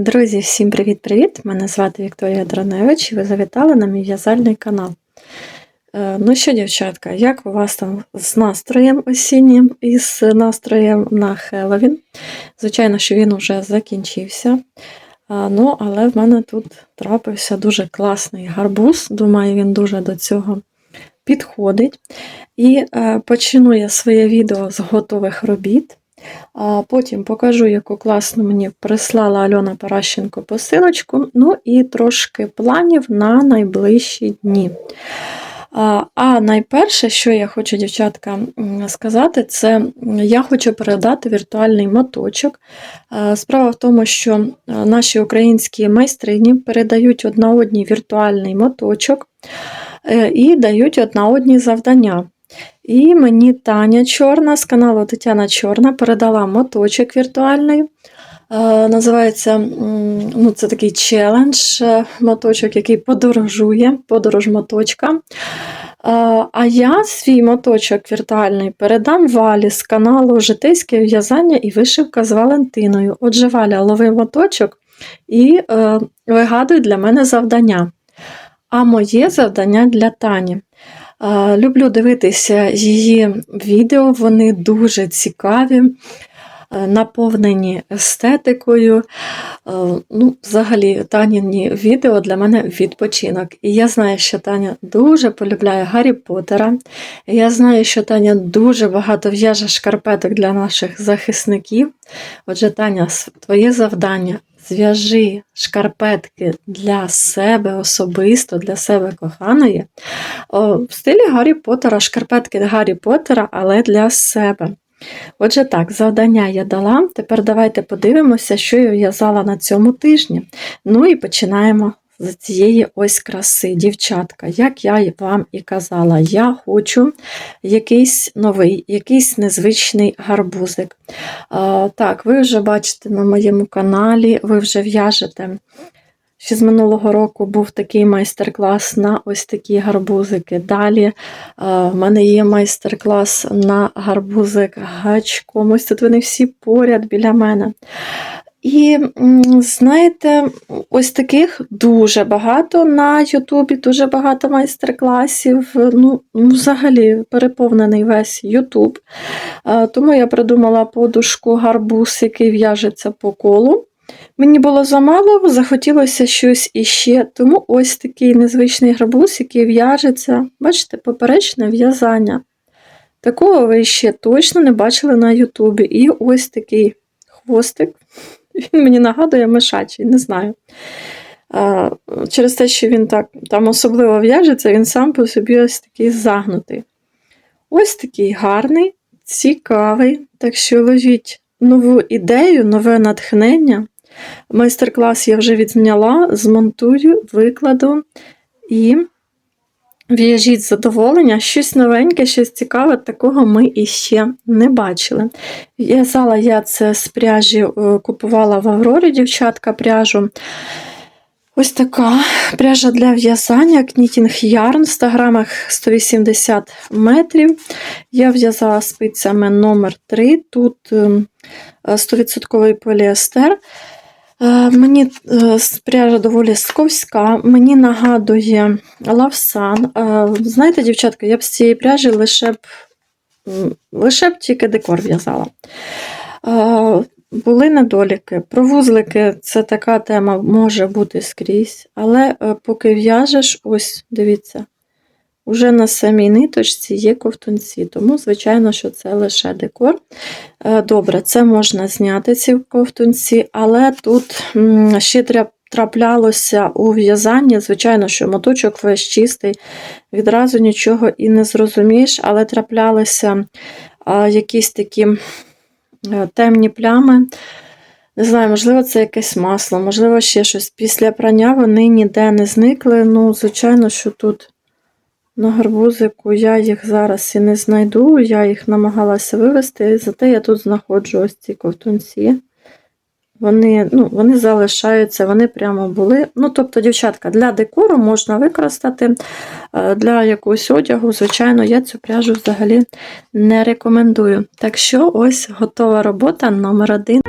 Друзі, всім привіт-привіт! Мене звати Вікторія Дроневич і ви завітали на мій в'язальний канал. Е, Ну що, дівчатка, як у вас там з настроєм осіннім і з настроєм на Хеллоуін? Звичайно, що він вже закінчився. Ну, але в мене тут трапився дуже класний гарбуз. Думаю, він дуже до цього підходить. І е, почну я своє відео з готових робіт. А потім покажу, яку класну мені прислала Альона Паращенко посилочку. Ну і трошки планів на найближчі дні. А, найперше, що я хочу, дівчатка, сказати, це я хочу передати віртуальний моточок. Справа в тому, що наші українські майстрині передають одна одній віртуальний моточок е, і дають одна одній завдання. І мені Таня Чорна з каналу Тетяна Чорна передала моточок віртуальний. Е, Називається ну, це такий челендж, е, моточок, який подорожує, подорож моточка. Е, А я свій моточок віртуальний передам Валі з каналу Житейське в'язання і вишивка з Валентиною. Отже, Валя, лови моточок і е, вигадуй для мене завдання. А моє завдання для Тані. Е, Люблю дивитися її відео, вони дуже цікаві, е, наповнені естетикою. Е, Ну, взагалі, Таніні відео для мене відпочинок. І я знаю, що Таня дуже полюбляє Гаррі Поттера. Я знаю, що Таня дуже багато в'яже шкарпеток для наших захисників. Отже, Таня, твоє завдання зв'яжи шкарпетки для себе особисто, для себе коханої. О, в стилі Гаррі Поттера, шкарпетки Гаррі Поттера, але для себе. Отже, так, завдання я дала. Тепер давайте подивимося, що я в'язала на цьому тижні. Ну і починаємо цієї ось краси. Дівчатка, як я вам і казала, я хочу якийсь новий, якийсь незвичний гарбузик. А, так, ви вже бачите на моєму каналі, ви вже в'яжете. Ще з минулого року був такий майстер-клас на ось такі гарбузики. Далі в мене є майстер-клас на гарбузик гачком. Ось тут вони всі поряд біля мене. І знаєте, ось таких дуже багато на Ютубі, дуже багато майстер-класів. Ну, ну, взагалі переповнений весь Ютуб. Тому я придумала подушку гарбуз, який в'яжеться по колу. Мені було замало, захотілося щось іще, тому ось такий незвичний гарбуз, який в'яжеться, бачите, поперечне в'язання. Такого ви ще точно не бачили на Ютубі. І ось такий хвостик. Він мені нагадує мишачий, не знаю. Через те, що він так там особливо в'яжеться, він сам по собі ось такий загнутий. Ось такий гарний, цікавий. Так що ловіть нову ідею, нове натхнення. Майстер-клас я вже відзняла, змонтую, викладу і в'яжіть задоволення, щось новеньке, щось цікаве, такого ми іще не бачили. В'язала я це з пряжі, е, купувала в Аврорі дівчатка пряжу. Ось така пряжа для в'язання, Knitting Yarn в 100 грамах 180 метрів. Я в'язала спицями номер 3 тут ем, 100% поліестер. Е, Мені е, пряжа доволі сковська, мені нагадує лавсан. Е, Знаєте, дівчатка, я б з цієї пряжі лише б, лише б тільки декор в'язала. Були недоліки. Про вузлики це така тема може бути скрізь, але поки в'яжеш, ось дивіться, уже на самій ниточці є ковтунці, тому, звичайно, що це лише декор. Е, Добре, це можна зняти ці ковтунці, але тут ще траплялося у в'язанні. Звичайно, що моточок весь чистий, відразу нічого і не зрозумієш, але траплялися якісь такі е, темні плями. Не знаю, можливо, це якесь масло, можливо, ще щось. Після прання вони ніде не зникли. Ну, звичайно, що тут на гарбузику я їх зараз і не знайду, я їх намагалася вивести, зате я тут знаходжу ось ці ковтунці. Вони, ну, вони залишаються, вони прямо були. Ну, тобто, дівчатка, для декору можна використати, е, для якогось одягу, звичайно, я цю пряжу взагалі не рекомендую. Так що ось готова робота номер один.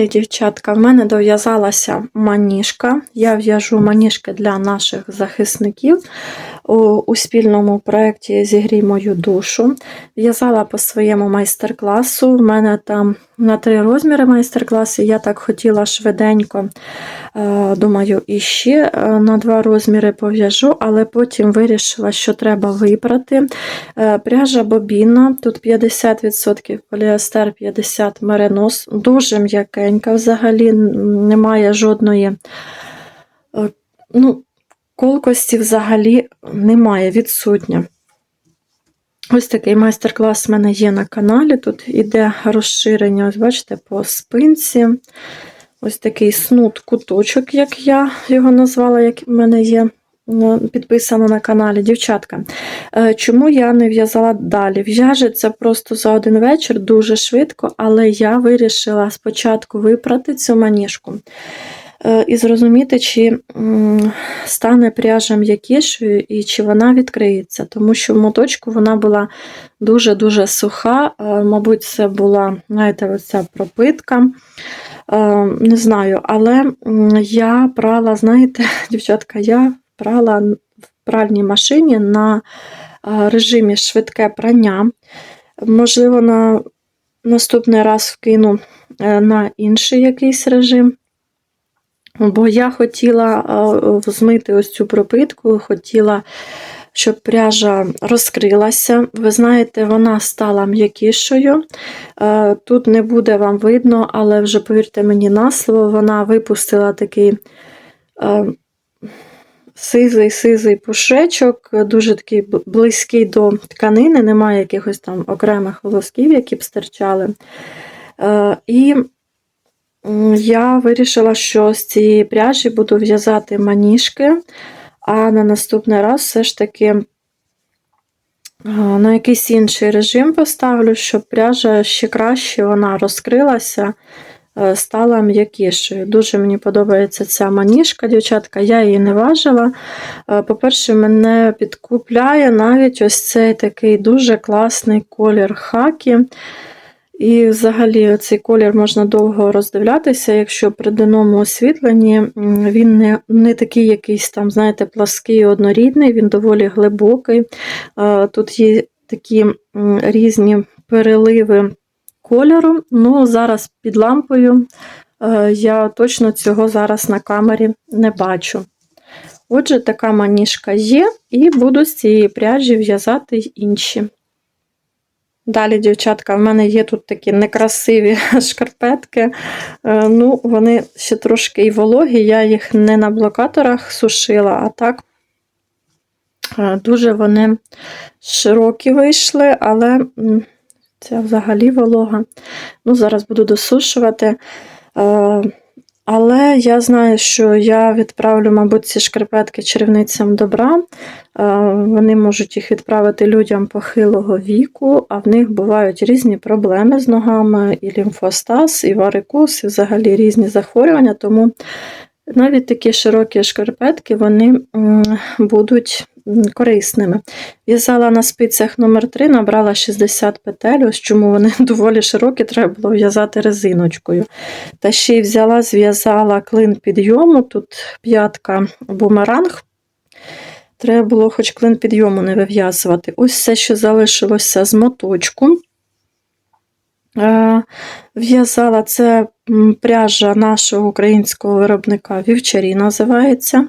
Далі, дівчатка, в мене дов'язалася маніжка. Я в'яжу маніжки для наших захисників у, у спільному проєкті Зігрій мою душу. В'язала по своєму майстер-класу. В мене там на три розміри майстер-класи. Я так хотіла швиденько, е, думаю, іще е, на два розміри пов'яжу, але потім вирішила, що треба випрати. Е, Пряжа бобіна, тут 50% поліестер, 50% меринос. Дуже м'якенька взагалі, немає жодної. Ну, колкості взагалі немає, відсутня. Ось такий майстер-клас в мене є на каналі. Тут іде розширення, ось бачите, по спинці. Ось такий снуд куточок, як я його назвала, як в мене є підписано на каналі. Дівчатка, е, чому я не в'язала далі? В'яжеться просто за один вечір, дуже швидко, але я вирішила спочатку випрати цю маніжку і зрозуміти, чи стане пряжа м'якішою і чи вона відкриється. Тому що в моточку вона була дуже-дуже суха. Е, Мабуть, це була, знаєте, оця пропитка. Е, Не знаю, але я прала, знаєте, дівчатка, я прала в пральній машині на е, режимі швидке прання. Можливо, на наступний раз вкину е, на інший якийсь режим. Бо я хотіла е, змити ось цю пропитку, хотіла, щоб пряжа розкрилася. Ви знаєте, вона стала м'якішою. Е, Тут не буде вам видно, але вже повірте мені на слово, вона випустила такий е, сизий-сизий пушечок, дуже такий близький до тканини, немає якихось там окремих волосків, які б стирчали. Е, І Я вирішила, що з цієї пряжі буду в'язати маніжки, а на наступний раз все ж таки на якийсь інший режим поставлю, щоб пряжа ще краще вона розкрилася, е, стала м'якішою. Дуже мені подобається ця маніжка, дівчатка, я її не важила. Е, По-перше, мене підкупляє навіть ось цей такий дуже класний колір хакі. І взагалі цей колір можна довго роздивлятися, якщо при денному освітленні він не, не такий якийсь там, знаєте, плаский, однорідний, він доволі глибокий. Тут є такі різні переливи кольору. Ну, зараз під лампою е, я точно цього зараз на камері не бачу. Отже, така маніжка є, і буду з цієї пряжі в'язати інші. Далі, дівчатка, в мене є тут такі некрасиві шкарпетки. Е, Ну, вони ще трошки і вологі, я їх не на блокаторах сушила, а так е, дуже вони широкі вийшли, але це взагалі волога. Ну, зараз буду досушувати. Але я знаю, що я відправлю, мабуть, ці шкарпетки чарівницям добра. Е, Вони можуть їх відправити людям похилого віку, а в них бувають різні проблеми з ногами, і лімфостаз, і варикоз, і взагалі різні захворювання. Тому навіть такі широкі шкарпетки вони будуть корисними. В'язала на спицях номер 3 набрала 60 петель, ось чому вони доволі широкі, треба було в'язати резиночкою. Та ще й взяла, зв'язала клин підйому, тут п'ятка бумеранг. Треба було хоч клин підйому не вив'язувати. Ось все, що залишилося з моточку. Е, В'язала це пряжа нашого українського виробника Вівчарі називається.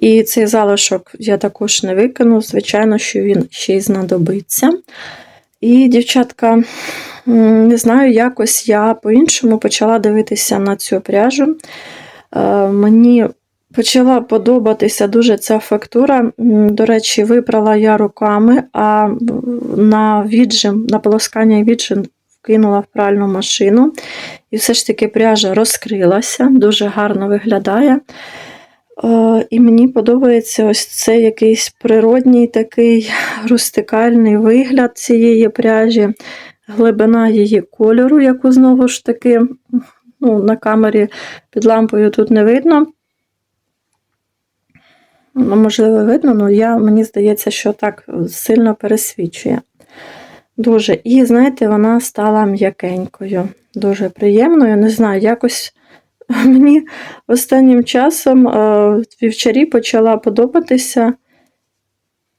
І цей залишок я також не викину, звичайно, що він ще й знадобиться. І, дівчатка, не знаю, якось я по-іншому почала дивитися на цю пряжу. Е, Мені почала подобатися дуже ця фактура. До речі, випрала я руками, а на віджим, на полоскання віджим вкинула в пральну машину. І все ж таки пряжа розкрилася, дуже гарно виглядає. Е, І мені подобається ось цей якийсь природній такий рустикальний вигляд цієї пряжі, глибина її кольору, яку знову ж таки ну, на камері під лампою тут не видно. Ну, Можливо, видно, але я, мені здається, що так сильно пересвічує. Дуже. І, знаєте, вона стала м'якенькою, дуже приємною. Не знаю, якось мені останнім часом е, вівчарі почала подобатися.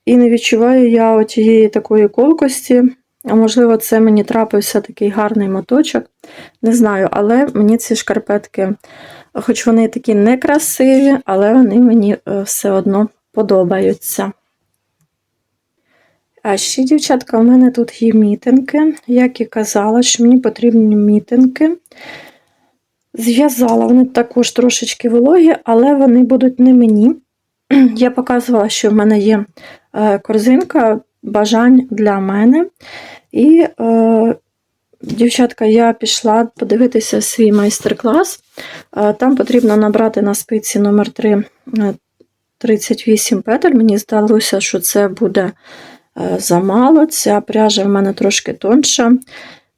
І не відчуваю я тієї такої колкості. А можливо, це мені трапився такий гарний моточок. Не знаю, але мені ці шкарпетки, хоч вони такі некрасиві, але вони мені е, все одно подобаються. А ще, дівчатка, у мене тут є мітинки. Як і казала, що мені потрібні мітинки. Зв'язала вони також трошечки вологі, але вони будуть не мені. Я показувала, що в мене є е, корзинка бажань для мене. І, е, дівчатка, я пішла подивитися свій майстер-клас. Е, Там потрібно набрати на спиці номер 3 е, 38 петель. Мені здалося, що це буде замало. Ця пряжа в мене трошки тонша.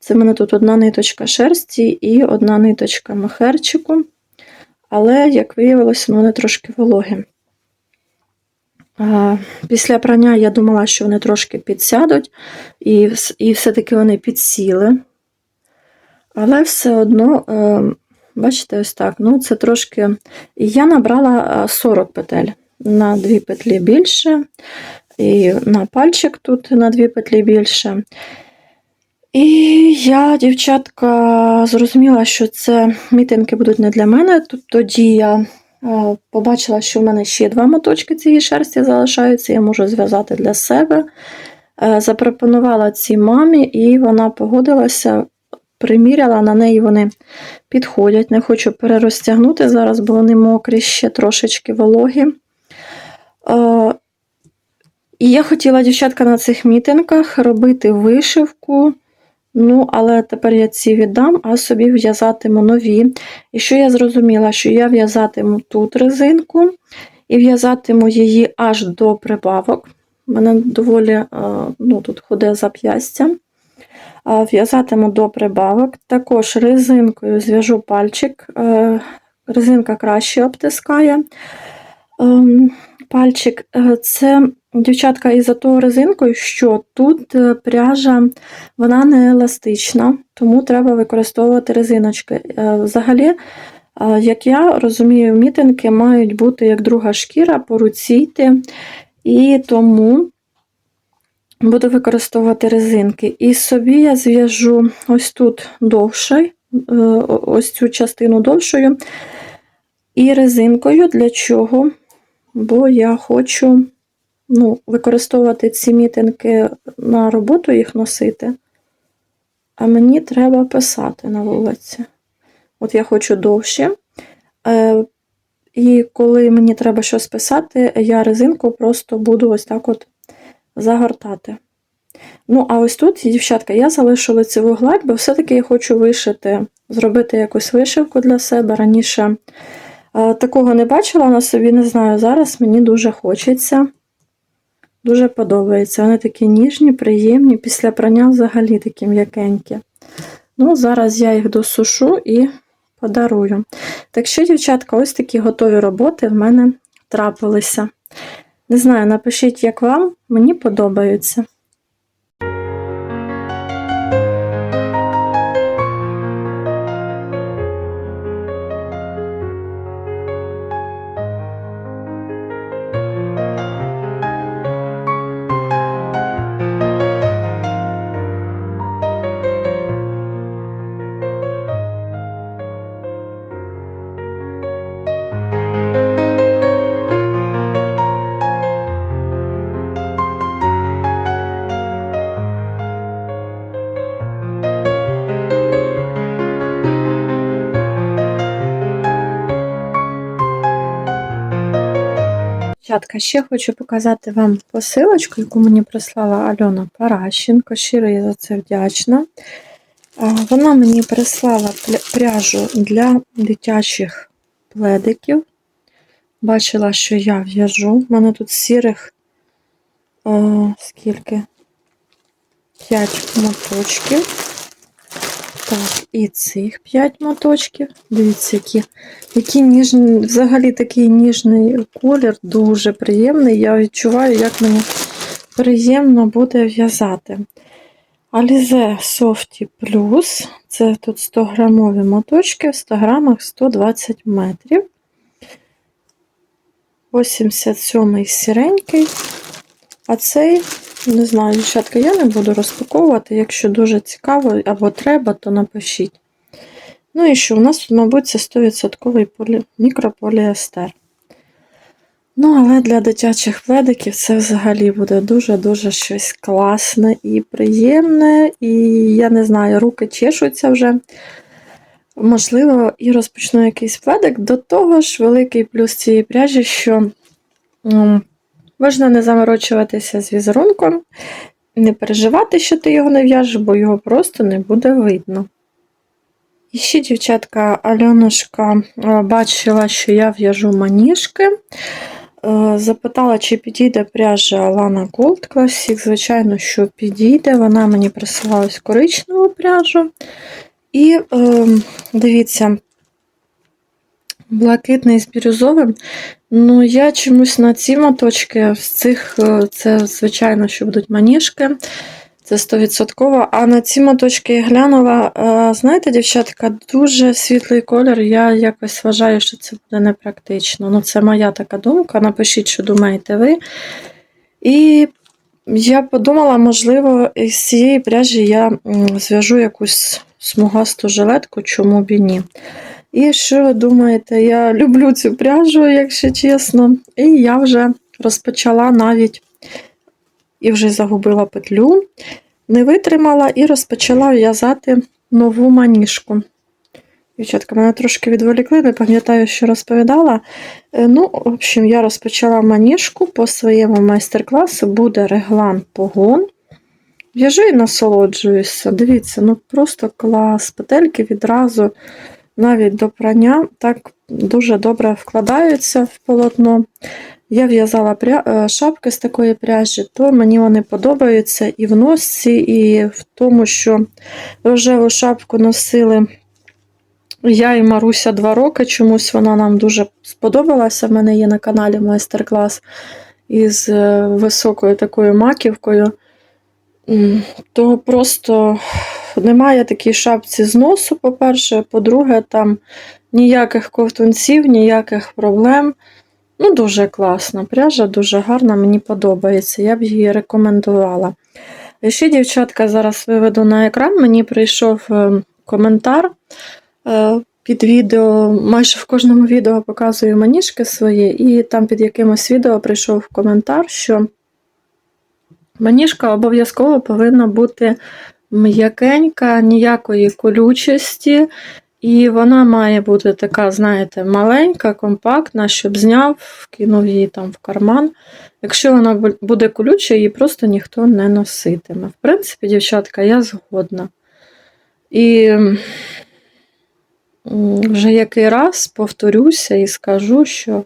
Це в мене тут одна ниточка шерсті і одна ниточка махерчику. Але, як виявилося, вони трошки вологі. Після прання я думала, що вони трошки підсядуть, і, і все-таки вони підсіли. Але все одно, е, бачите, ось так. Ну, це трошки. Я набрала е, 40 петель на дві петлі більше, і на пальчик тут на дві петлі більше. І я, дівчатка, зрозуміла, що це мітинги будуть не для мене. Тоді я е, побачила, що в мене ще два моточки цієї шерсті залишаються, я можу зв'язати для себе. Е, Запропонувала цій мамі, і вона погодилася, приміряла, на неї вони підходять. Не хочу перерозтягнути зараз, бо вони мокрі, ще трошечки вологі. Е, І я хотіла, дівчатка, на цих мітинках робити вишивку. Ну, але тепер я ці віддам, а собі в'язатиму нові. І що я зрозуміла, що я в'язатиму тут резинку і в'язатиму її аж до прибавок. У мене доволі е, ну, тут худе зап'ястя. В'язатиму до прибавок. Також резинкою зв'яжу пальчик. Е, Резинка краще обтискає ем, пальчик. Е, Це, дівчатка, із-за того резинкою, що тут е, пряжа вона не еластична, тому треба використовувати резиночки. Е, Взагалі, е, як я розумію, мітинки мають бути як друга шкіра по і тому буду використовувати резинки. І собі я зв'яжу ось тут довше, е, ось цю частину довшою, і резинкою. Для чого? Бо я хочу ну, використовувати ці мітинки на роботу їх носити, а мені треба писати на вулиці. От я хочу довше. Е, і коли мені треба щось писати, я резинку просто буду ось так от загортати. Ну, а ось тут, дівчатка, я залишу лицеву гладь, бо все-таки я хочу вишити, зробити якусь вишивку для себе. Раніше е, такого не бачила на собі, не знаю. Зараз мені дуже хочеться. Дуже подобається. Вони такі ніжні, приємні, після прання взагалі такі м'якенькі. Ну, зараз я їх досушу і подарую. Так що, дівчатка, ось такі готові роботи в мене трапилися. Не знаю, напишіть, як вам, мені подобаються. Дівчатка, ще хочу показати вам посилочку, яку мені прислала Альона Паращенко. Щиро я за це вдячна. Вона мені прислала пряжу для дитячих пледиків. Бачила, що я в'яжу. У мене тут сірих а, скільки? 5 моточків. Так, і цих 5 моточків. Дивіться, які, які ніжні, взагалі такий ніжний колір, дуже приємний. Я відчуваю, як мені приємно буде в'язати. Alize Softy Plus. Це тут 100 грамові моточки, в 100 грамах 120 метрів. 87 сіренький. А цей, не знаю, дівчатка, я не буду розпаковувати. Якщо дуже цікаво або треба, то напишіть. Ну і що, у нас тут, мабуть, це 100% полі... мікрополіестер. Ну, але для дитячих пледиків це взагалі буде дуже-дуже щось класне і приємне. І я не знаю, руки чешуться вже. Можливо, і розпочну якийсь пледик. До того ж, великий плюс цієї пряжі, що можна не заморочуватися з візерунком, не переживати, що ти його не в'яжеш, бо його просто не буде видно. І ще, дівчатка, Альонушка бачила, що я в'яжу маніжки. Е, запитала, чи підійде пряжа Lana Gold Classic. Звичайно, що підійде. Вона мені присилала коричневу пряжу. І е, дивіться, блакитний з бірюзовим. Ну, я чомусь на ці моточки з цих, е, це, звичайно, що будуть маніжки. Це 100%. А на ці моточки я глянула, е, знаєте, дівчатка, дуже світлий колір. Я якось вважаю, що це буде непрактично. Ну, це моя така думка. Напишіть, що думаєте ви. І я подумала, можливо, з цієї пряжі я зв'яжу якусь смугасту жилетку, чому б і ні. І що ви думаєте, я люблю цю пряжу, якщо чесно. І я вже розпочала навіть і вже загубила петлю, не витримала і розпочала в'язати нову маніжку. Дівчатка, мене трошки відволікли, не пам'ятаю, що розповідала. Е, ну, в общем, я розпочала маніжку по своєму майстер-класу, буде реглан погон. В'яжу і насолоджуюся. Дивіться, ну просто клас. Петельки відразу навіть до прання так дуже добре вкладаються в полотно. Я в'язала е, шапки з такої пряжі, то мені вони подобаються і в носці, і в тому, що рожеву шапку носили я і Маруся два роки. Чомусь вона нам дуже сподобалася. В мене є на каналі майстер-клас із е, високою такою маківкою. То просто немає такій шапці з носу, по-перше, по-друге, там ніяких ковтунців, ніяких проблем. Ну, Дуже класна пряжа, дуже гарна, мені подобається, я б її рекомендувала. І ще, дівчатка, зараз виведу на екран, мені прийшов е, коментар е, під відео, майже в кожному відео показую маніжки свої, і там під якимось відео прийшов коментар, що маніжка обов'язково повинна бути м'якенька, ніякої колючості. І вона має бути така, знаєте, маленька, компактна, щоб зняв, вкинув її там в карман. Якщо вона буде колюча, її просто ніхто не носитиме. В принципі, дівчатка, я згодна. І вже який раз повторюся і скажу, що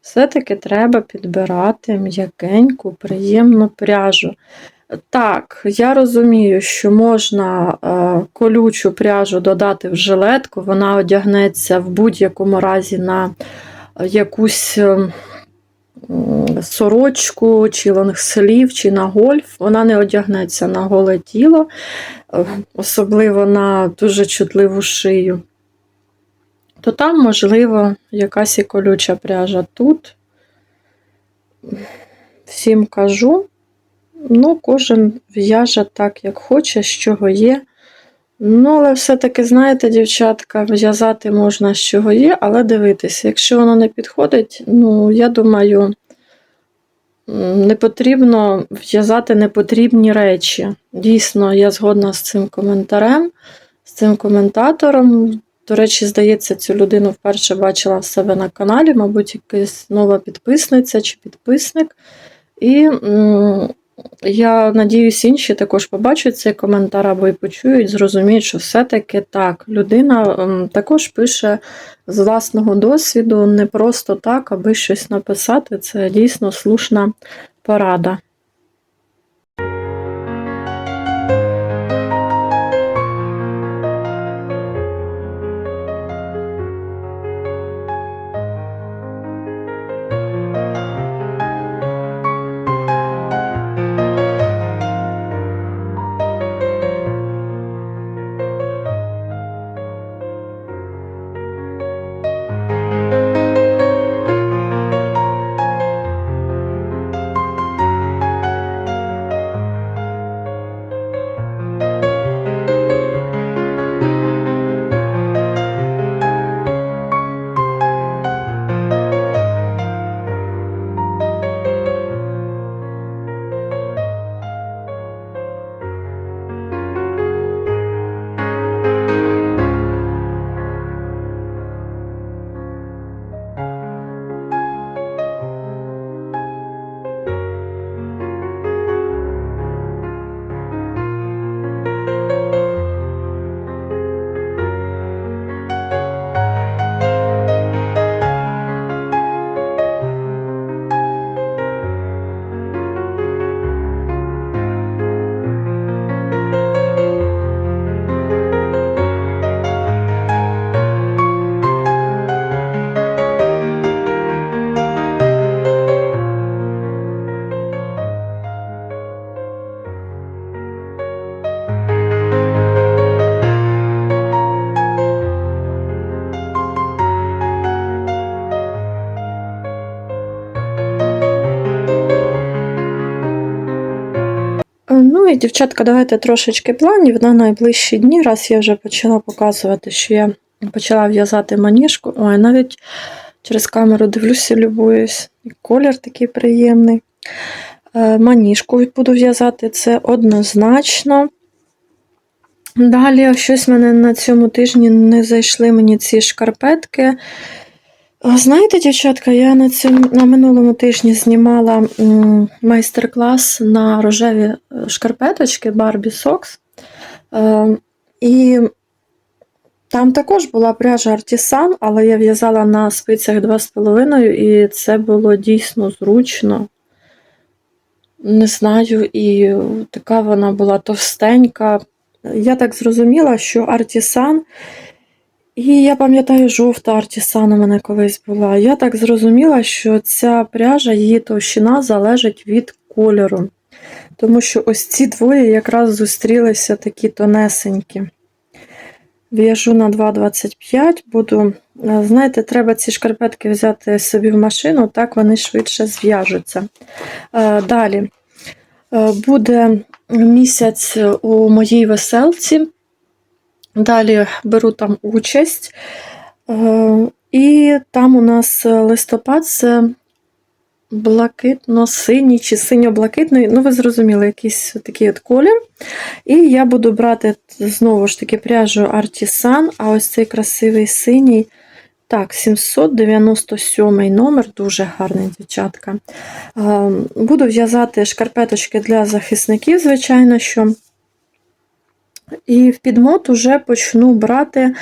все-таки треба підбирати м'якеньку, приємну пряжу. Так, я розумію, що можна е, колючу пряжу додати в жилетку, вона одягнеться в будь-якому разі на якусь е, сорочку, чи лонгслів, чи на гольф. Вона не одягнеться на голе тіло, е, особливо на дуже чутливу шию. То там, можливо, якась і колюча пряжа тут. Всім кажу. Ну, кожен в'яже так, як хоче, з чого є. Ну, але все-таки, знаєте, дівчатка, в'язати можна з чого є, але дивитися, якщо воно не підходить, ну, я думаю, не потрібно в'язати непотрібні речі. Дійсно, я згодна з цим коментарем, з цим коментатором. До речі, здається, цю людину вперше бачила в себе на каналі, мабуть, якась нова підписниця чи підписник. І я надіюсь, інші також побачать цей коментар або й почують, зрозуміють, що все-таки так, людина також пише з власного досвіду, не просто так, аби щось написати. Це дійсно слушна порада. Дівчатка, давайте трошечки планів на найближчі дні, раз я вже почала показувати, що я почала в'язати маніжку. Ой, навіть через камеру дивлюся, любуюсь. Колір такий приємний. Е, Маніжку буду в'язати, це однозначно. Далі щось мене на цьому тижні не зайшли мені ці шкарпетки. Знаєте, дівчатка, я на, цьому, на минулому тижні знімала майстер-клас на рожеві е, шкарпеточки Barbie Socks. Е, і там також була пряжа Artisan, але я в'язала на спицях 2,5, і це було дійсно зручно. Не знаю, і така вона була товстенька. Я так зрозуміла, що Artisan і я пам'ятаю, жовта артісан у мене колись була. Я так зрозуміла, що ця пряжа, її товщина залежить від кольору. Тому що ось ці двоє якраз зустрілися такі тонесенькі. В'яжу на 2,25, буду. е, Знаєте, треба ці шкарпетки взяти собі в машину, так вони швидше зв'яжуться. Е, Далі Е, буде місяць у моїй веселці. Далі беру там участь. Е, І там у нас листопад це блакитно-синій чи синьо-блакитний, ну ви зрозуміли, якийсь такий от колір. І я буду брати знову ж таки пряжу Artisan, а ось цей красивий синій. Так, 797 номер, дуже гарний, дівчатка. Е, Буду в'язати шкарпеточки для захисників, звичайно, що. І в підмот уже почну брати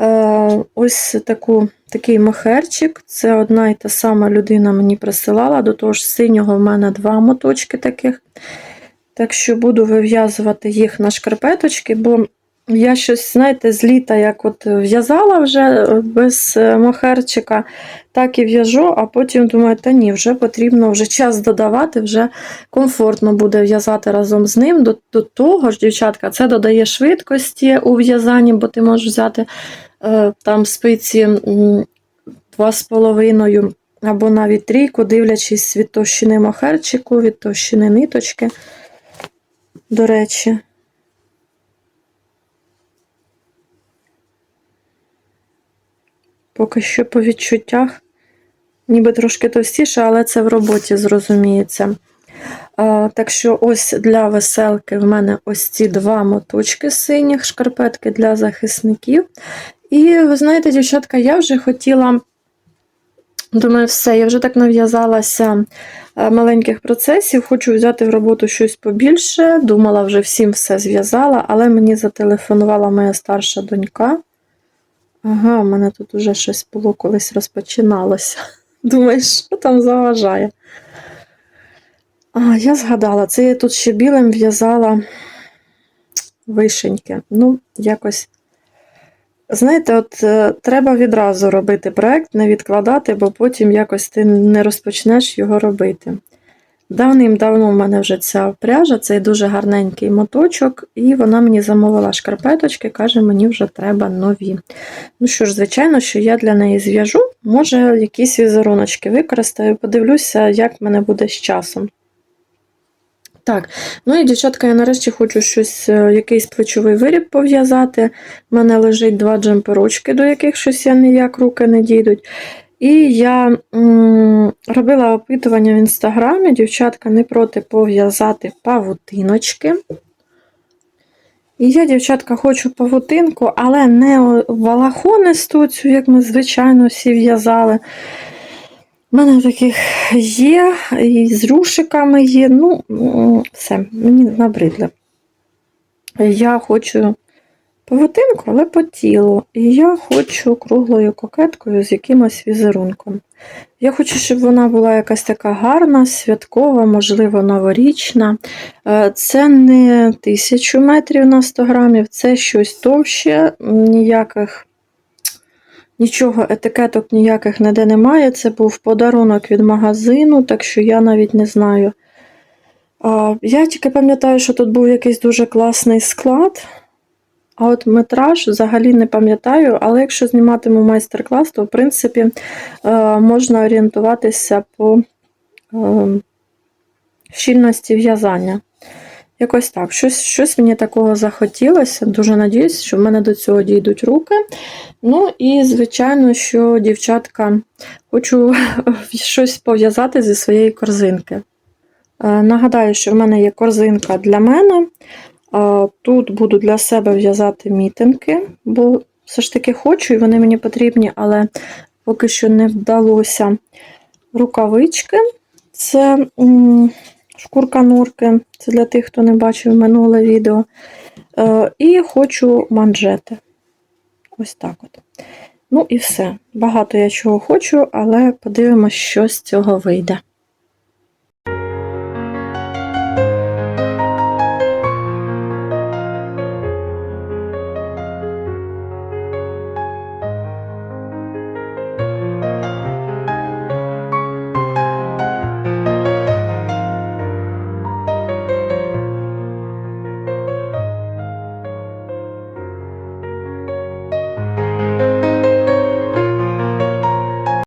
е, ось таку, такий махерчик. Це одна і та сама людина мені присилала. До того ж, синього в мене два моточки таких. Так що буду вив'язувати їх на шкарпеточки, бо я щось, знаєте, з літа як от в'язала вже без е, мохерчика, так і в'яжу, а потім думаю, та ні, вже потрібно вже час додавати, вже комфортно буде в'язати разом з ним. До, до того ж, дівчатка, це додає швидкості у в'язанні, бо ти можеш взяти е, там спиці м, 2,5 або навіть трійку, дивлячись від товщини мохерчику, від товщини ниточки. До речі. Поки що по відчуттях, ніби трошки товстіше, але це в роботі зрозуміється. А, так що ось для веселки в мене ось ці два моточки синіх, шкарпетки для захисників. І ви знаєте, дівчатка, я вже хотіла. Думаю, все, я вже так нав'язалася е, маленьких процесів, хочу взяти в роботу щось побільше. Думала, вже всім все зв'язала, але мені зателефонувала моя старша донька. Ага, у мене тут уже щось було колись розпочиналося. Думаєш, що там заважає? А, я згадала, це я тут ще білим в'язала вишеньки. Ну, якось. Знаєте, от е, треба відразу робити проект, не відкладати, бо потім якось ти не розпочнеш його робити. Давним-давно в мене вже ця пряжа, цей дуже гарненький моточок, і вона мені замовила шкарпеточки, каже, мені вже треба нові. Ну що ж, звичайно, що я для неї зв'яжу, може, якісь візеруночки використаю, подивлюся, як в мене буде з часом. Так, ну і дівчатка, я нарешті хочу щось, е, якийсь плечовий виріб пов'язати. У мене лежить два джемперочки, до яких щось я ніяк руки не дійдуть. І я м, робила опитування в інстаграмі, дівчатка не проти пов'язати павутиночки. І я, дівчатка, хочу павутинку, але не валахонисту, цю, як ми, звичайно, всі в'язали. У мене таких є, і з рушиками є. Ну, все, мені набридло. Я хочу павутинку, але по тілу. І я хочу круглою кокеткою з якимось візерунком. Я хочу, щоб вона була якась така гарна, святкова, можливо, новорічна. Е, Це не 1000 метрів на 100 грамів, це щось товще, ніяких. Нічого, етикеток ніяких ніде немає. Це був подарунок від магазину, так що я навіть не знаю. Я тільки пам'ятаю, що тут був якийсь дуже класний склад. А от метраж взагалі не пам'ятаю, але якщо зніматиму майстер-клас, то в принципі е, можна орієнтуватися по е, щільності в'язання. Якось так. Щось, щось мені такого захотілося. Дуже надіюсь, що в мене до цього дійдуть руки. Ну і, звичайно, що дівчатка хочу щось пов'язати зі своєї корзинки. Е, Нагадаю, що в мене є корзинка для мене. Тут буду для себе в'язати мітинки, бо все ж таки хочу, і вони мені потрібні, але поки що не вдалося. Рукавички це шкурка норки, це для тих, хто не бачив минуле відео. Е, І хочу манжети. Ось так от. Ну і все. Багато я чого хочу, але подивимось, що з цього вийде.